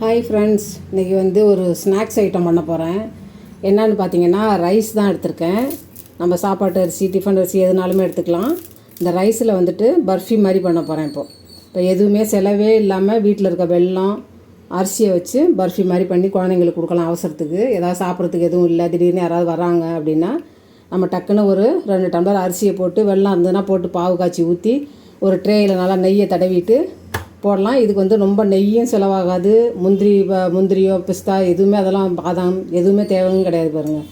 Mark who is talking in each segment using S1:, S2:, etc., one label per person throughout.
S1: Hi friends இன்றைக்கி வந்து ஒரு ஸ்நாக்ஸ் ஐட்டம் பண்ண போகிறேன் என்னன்னு பார்த்தீங்கன்னா ரைஸ் தான் எடுத்திருக்கேன். நம்ம சாப்பாட்டு அரிசி டிஃபன் அரிசி எதுனாலுமே எடுத்துக்கலாம். இந்த ரைஸில் வந்துட்டு பர்ஃபி மாதிரி பண்ண போகிறேன் இப்போது இப்போ எதுவுமே செலவே இல்லாமல் வீட்டில் இருக்க வெல்லம் அரிசியை வச்சு பர்ஃபி மாதிரி பண்ணி குழந்தைங்களுக்கு கொடுக்கலாம் அவசரத்துக்கு. ஏதாவது சாப்பிட்றதுக்கு எதுவும் இல்லை. திடீர்னு யாராவது வராங்க அப்படின்னா நம்ம டக்குன்னு ஒரு ரெண்டு டம்ளர் அரிசியை போட்டு வெள்ளம் இருந்ததுன்னா போட்டு பாவு காய்ச்சி ஊற்றி ஒரு ட்ரேயில் நல்லா நெய்யை தடவிட்டு போடலாம். இதுக்கு வந்து ரொம்ப நெய்யும் செலவாகாது. முந்திரி முந்திரியோ பிஸ்தா எதுவுமே அதெல்லாம் பாதாம் எதுவுமே தேவையும் கிடையாது பாருங்கள்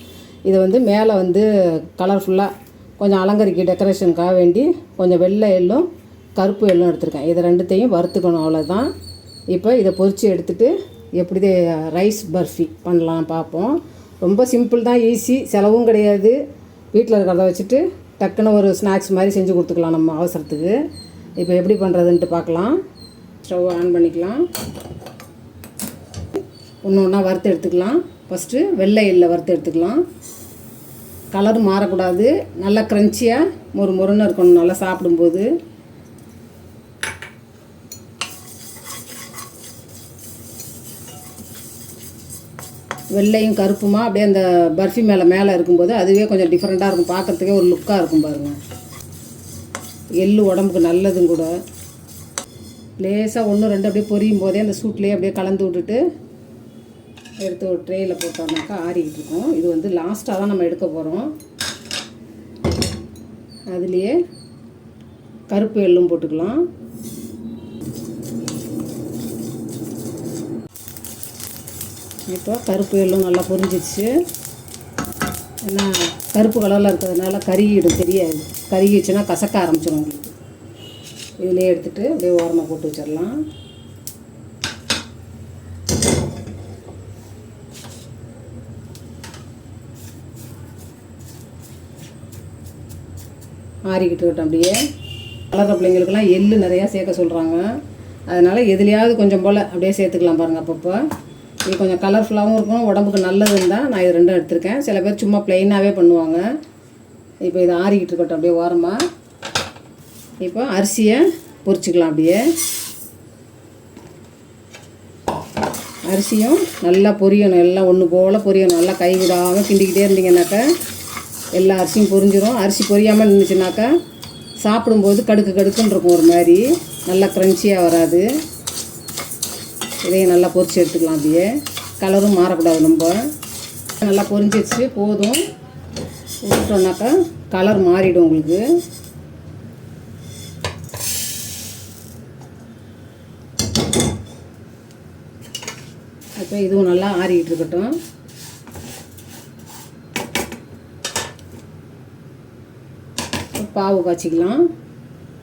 S1: இதை வந்து மேலே வந்து கலர்ஃபுல்லாக கொஞ்சம் அலங்கரிக்க டெக்கரேஷனுக்காக வேண்டி கொஞ்சம் வெள்ளை எள்ளும் கருப்பு எள்ளும் எடுத்திருக்கேன். இதை ரெண்டுத்தையும் வறுத்துக்கணும் அவ்வளோதான் இப்போ இதை பொறித்து எடுத்துகிட்டு எப்படி ரைஸ் பர்ஃபி பண்ணலாம் பார்ப்போம். ரொம்ப சிம்பிள் தான் ஈஸி செலவும் கிடையாது. வீட்டில் இருக்கிறத வச்சுட்டு டக்குன்னு ஒரு ஸ்நாக்ஸ் மாதிரி செஞ்சு கொடுத்துக்கலாம் நம்ம அவசரத்துக்கு. இப்போ எப்படி பண்ணுறதுன்ட்டு பார்க்கலாம். ஸ்டவ் ஆன் பண்ணிக்கலாம். ஒன்று ஒன்றா வறுத்து எடுத்துக்கலாம். ஃபஸ்ட்டு வெள்ளை எல்லை வறுத்து எடுத்துக்கலாம். கலர் மாறக்கூடாது. நல்லா க்ரன்ச்சியாக மொறு மொறுன்னு இருக்கணும். நல்லா சாப்பிடும்போது. வெள்ளையும் கருப்புமா? அப்படியே அந்த பர்ஃபி மேலே மேலே இருக்கும்போது அதுவே கொஞ்சம் டிஃப்ரெண்ட்டாக இருக்கும். பார்க்குறதுக்கே ஒரு லுக்காக இருக்கும் பாருங்கள் எள்ளு உடம்புக்கு நல்லதும் கூட. லேசாக ஒன்று ரெண்டு அப்படியே பொரியும் போதே அந்த சூட்லேயே அப்படியே கலந்து விட்டுட்டு எடுத்து ஒரு ட்ரேயில் போட்டோம்னாக்கா ஆறிக்கிட்டு இருக்கும். இது வந்து லாஸ்ட்டாக தான் நம்ம எடுக்க போகிறோம் அதுலேயே கருப்பு எள்ளும் போட்டுக்கலாம். இப்போ கருப்பு எள்ளும் நல்லா பொரிஞ்சிச்சு ஏன்னா கருப்பு கலரில் இருக்கிறதுனால கருகிடும் தெரியாது. கருகிடுச்சுன்னா கசக்க ஆரம்பிச்சிடும் உங்களுக்கு. இதிலே எடுத்துகிட்டு அப்படியே ஓரமாக போட்டு வச்சிடலாம். ஆறிக்கிட்டு இருக்கட்டும் அப்படியே. வளர்கிற பிள்ளைங்களுக்கெல்லாம் எள்ளு நிறையா சேர்க்க சொல்கிறாங்க அதனால் எதுலையாவது கொஞ்சம் போல் அப்படியே சேர்த்துக்கலாம் பாருங்கள் அப்பப்போ. இது கொஞ்சம் கலர்ஃபுல்லாகவும் இருக்கும் உடம்புக்கு நல்லது இருந்தால் நான் இது ரெண்டும் எடுத்திருக்கேன். சில பேர் சும்மா ப்ளெயினாகவே பண்ணுவாங்க. இப்போ இது ஆறிக்கிட்டு இருக்கட்டும் அப்படியே ஓரமாக இப்போ அரிசியை பொரிச்சிக்கலாம் அப்படியே. அரிசியும் நல்லா பொரியணும் எல்லாம் ஒன்று போல் பொரியணும். நல்லா கை விடாமல் கிண்டிக்கிட்டே இருந்தீங்கன்னாக்கா எல்லா அரிசியும் பொரிஞ்சிடும் அரிசி பொரியாமல் இருந்துச்சுனாக்கா சாப்பிடும்போது கடுக்கு கடுக்குன்னு இருக்கும் ஒரு மாதிரி. நல்லா க்ரன்ச்சியாக வராது. இதையும் நல்லா பொரிச்சு எடுத்துக்கலாம் அப்படியே. கலரும் மாறக்கூடாது ரொம்ப நல்லா பொரிஞ்சிச்சு போதும். விட்டோன்னாக்கா கலர் மாறிடும் உங்களுக்கு. அப்போ இதுவும் நல்லா ஆறிக்கிட்டு இருக்கட்டும். பாவு காய்ச்சிக்கலாம்.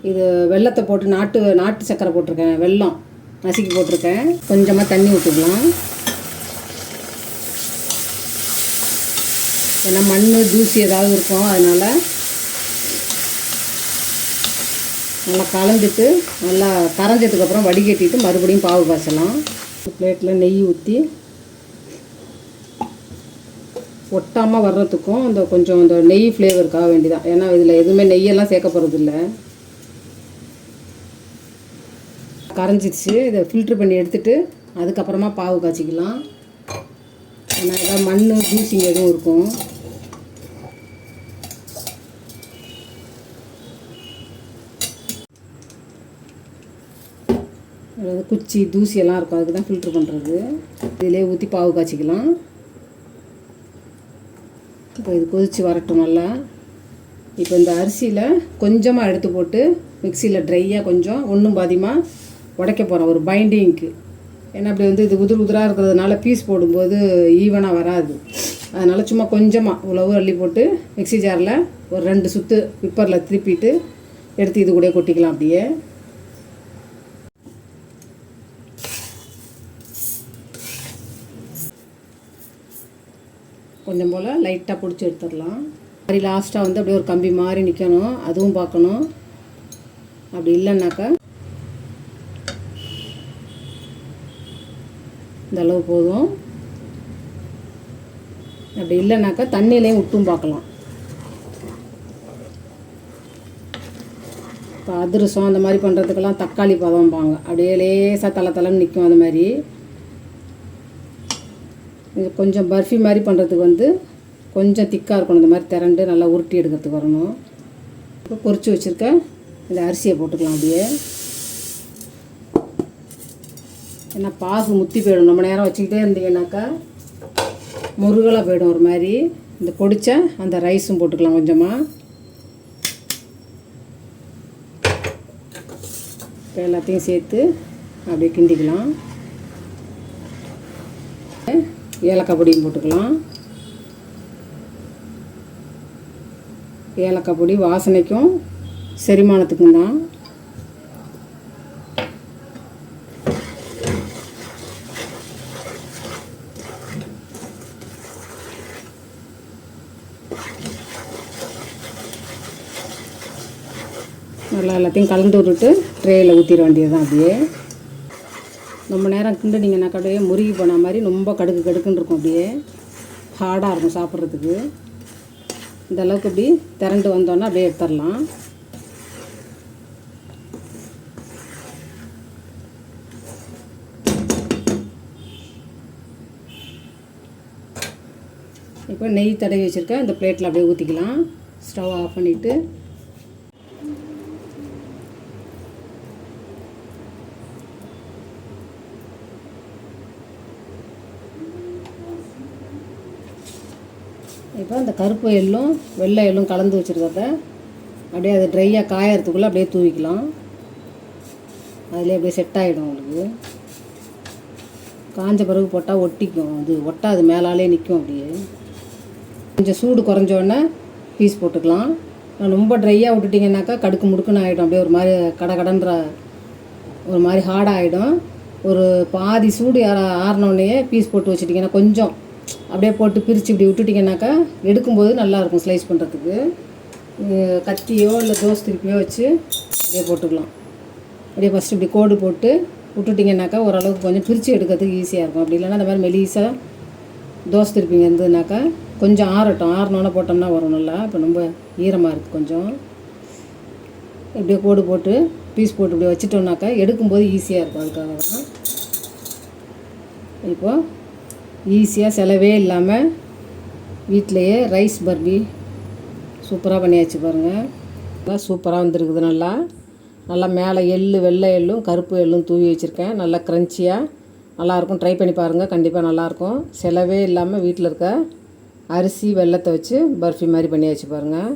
S1: இது வெள்ளத்தை போட்டு நாட்டு நாட்டு சர்க்கரை போட்டிருக்கேன். வெல்லம் நசுக்கி போட்டிருக்கேன். கொஞ்சமாக தண்ணி ஊற்றிக்கலாம் ஏன்னா மண் தூசி ஏதாவது இருக்கும். அதனால் நல்லா கலந்துட்டு நல்லா கரைஞ்சதுக்கப்புறம் வடிகட்டிட்டு மறுபடியும் பாவு காய்ச்சலாம். பிளேட்டில் நெய் ஊற்றி ஒட்டாமல் வர்றதுக்கும் அந்த கொஞ்சம் அந்த நெய் ஃப்ளேவருக்காக வேண்டிதான். ஏன்னா இதில் எதுவுமே நெய்யெல்லாம் சேர்க்க போகிறதில்ல கரைஞ்சிச்சு இதை ஃபில்ட்ரு பண்ணி எடுத்துட்டு அதுக்கப்புறமா பாவு காய்ச்சிக்கலாம். ஏன்னா ஏதாவது மண் ஜூசிங் எதுவும் இருக்கும். அதாவது குச்சி தூசியெல்லாம் இருக்கும். அதுக்கு தான் ஃபில்ட்ரு பண்ணுறது இதிலே ஊற்றி பாவு காய்ச்சிக்கலாம். இப்போ இது கொதித்து வரட்டும் நல்லா. இப்போ இந்த அரிசியில் கொஞ்சமாக எடுத்து போட்டு மிக்சியில் ட்ரையாக கொஞ்சம் ஒன்றும் பாதியமாக உடைக்க போகிறோம் ஒரு பைண்டிங்க்கு ஏன்னா அப்படி வந்து இது உதிர் உதிராக இருக்கிறதுனால பீஸ் போடும்போது ஈவனாக வராது. அதனால் சும்மா கொஞ்சமாக உழவு அள்ளி போட்டு மிக்ஸி ஜாரில் ஒரு ரெண்டு சுற்று பிப்பரில் திருப்பிட்டு எடுத்து இது கூட கொட்டிக்கலாம் அப்படியே. கொஞ்சம் போல் லைட்டாக பிடிச்சி எடுத்துடலாம். மாதிரி லாஸ்ட்டாக வந்து அப்படியே ஒரு கம்பி மாதிரி நிற்கணும் அதுவும் பார்க்கணும். அப்படி இல்லைன்னாக்கா இந்த அளவு போதும். அப்படி இல்லைனாக்கா தண்ணியிலையும் விட்டும் பார்க்கலாம். இப்போ அதிரசம் அந்த மாதிரி பண்ணுறதுக்கெல்லாம் தக்காளி பதம்பாங்க. அப்படியே லேசாக தலை தலைன்னு நிற்கும் அந்த மாதிரி. இது கொஞ்சம் பர்ஃபி மாதிரி பண்ணுறதுக்கு வந்து கொஞ்சம் திக்காக இருக்கணும். இந்த மாதிரி திரண்டு நல்லா உருட்டி எடுக்கிறதுக்கு வரணும். இப்போ பொறிச்சு வச்சுருக்க இந்த அரிசியை போட்டுக்கலாம் அப்படியே. ஏன்னா பாகு முத்தி போயிடும். ரொம்ப நேரம் வச்சுக்கிட்டே இருந்தீங்கன்னாக்கா முருகலாக போயிடும் ஒரு மாதிரி. இந்த பொடிச்ச அந்த ரைஸும் போட்டுக்கலாம் கொஞ்சமாக இப்போ எல்லாத்தையும் சேர்த்து அப்படியே கிண்டிக்கலாம். ஏலக்காய் பொடியும் போட்டுக்கலாம். ஏலக்காய் பொடி வாசனைக்கும் செரிமானத்துக்கும் தான். நல்லா எல்லாத்தையும் கலந்து விட்டுட்டு ட்ரேயில் ஊற்றிட வேண்டியது தான் அப்படியே. ரொம்ப நேரம் கிண்டுனீங்கன்னாக்கா அப்படியே முருகி போன மாதிரி ரொம்ப கடுக்கு கடுக்குன்னு இருக்கும் அப்படியே. ஹார்டாக இருக்கும் சாப்பிட்றதுக்கு. இந்த அளவுக்கு இப்படி திரண்டு வந்தோன்னா அப்படியே எடுத்துடலாம். இப்போ நெய் தடவி வச்சுருக்கேன் இந்த பிளேட்டில் அப்படியே ஊற்றிக்கலாம் ஸ்டவ் ஆஃப் பண்ணிவிட்டு இப்போ அந்த கருப்பு எள்ளும் வெள்ளை எள்ளும் கலந்து வச்சுருக்கிறத அப்படியே அது ட்ரையாக காயறதுக்குள்ளே அப்படியே தூவிக்கலாம். அதிலே அப்படியே செட் ஆகிடும் உங்களுக்கு. காஞ்ச பிறகு போட்டால் ஒட்டிக்கும். அது ஒட்டாது மேலாலே நிற்கும் அப்படியே. கொஞ்சம் சூடு குறைஞ்சோடனே பீஸ் போட்டுக்கலாம். நான் ரொம்ப ட்ரையாக விட்டுட்டிங்கனாக்கா கடுக்கு முடுக்குன்னு ஆகிடும் அப்படியே ஒரு மாதிரி கட கடன்ற ஒரு மாதிரி ஹார்டாக ஆகிடும் ஒரு பாதி சூடு ஆறினோடனே பீஸ் போட்டு வச்சுட்டிங்கன்னா கொஞ்சம் அப்படியே போட்டு பிரித்து இப்படி விட்டுட்டிங்கனாக்கா எடுக்கும்போது நல்லாயிருக்கும் ஸ்லைஸ் பண்ணுறதுக்கு கத்தியோ இல்லை தோசை திருப்பியோ வச்சு அப்படியே போட்டுக்கலாம். அப்படியே ஃபஸ்ட்டு இப்படி கோடு போட்டு விட்டுட்டிங்கனாக்கா ஓரளவுக்கு கொஞ்சம் பிரித்து எடுக்கிறதுக்கு ஈஸியாக இருக்கும். அப்படி இல்லைன்னா அந்த மாதிரி மெலிசாக தோசை திருப்பிங்க இருந்ததுனாக்கா கொஞ்சம் ஆறட்டும். ஆறினோன்னே போட்டோம்னா வரும் நல்லா. இப்போ ரொம்ப ஈரமாக இருக்குது கொஞ்சம். இப்படியே கோடு போட்டு பீஸ் போட்டு இப்படி வச்சுட்டோம்னாக்கா எடுக்கும்போது ஈஸியாக இருக்கும். அதுக்காக தான் இப்போது ஈஸியாக செலவே இல்லாமல் வீட்டிலையே ரைஸ் பர்பி சூப்பராக பண்ணியாச்சு பாருங்கள் நல்லா சூப்பராக வந்திருக்குது நல்லா. நல்லா மேலே எள்ளு வெள்ளை எள்ளும் கருப்பு எள்ளும் தூவி வச்சுருக்கேன். நல்லா க்ரன்ச்சியாக நல்லாயிருக்கும் ட்ரை பண்ணி பாருங்கள் கண்டிப்பாக நல்லாயிருக்கும் செலவே இல்லாமல் வீட்டில் இருக்க அரிசி வெள்ளத்தை வச்சு பர்ஃபி மாதிரி பண்ணியாச்சு பாருங்கள்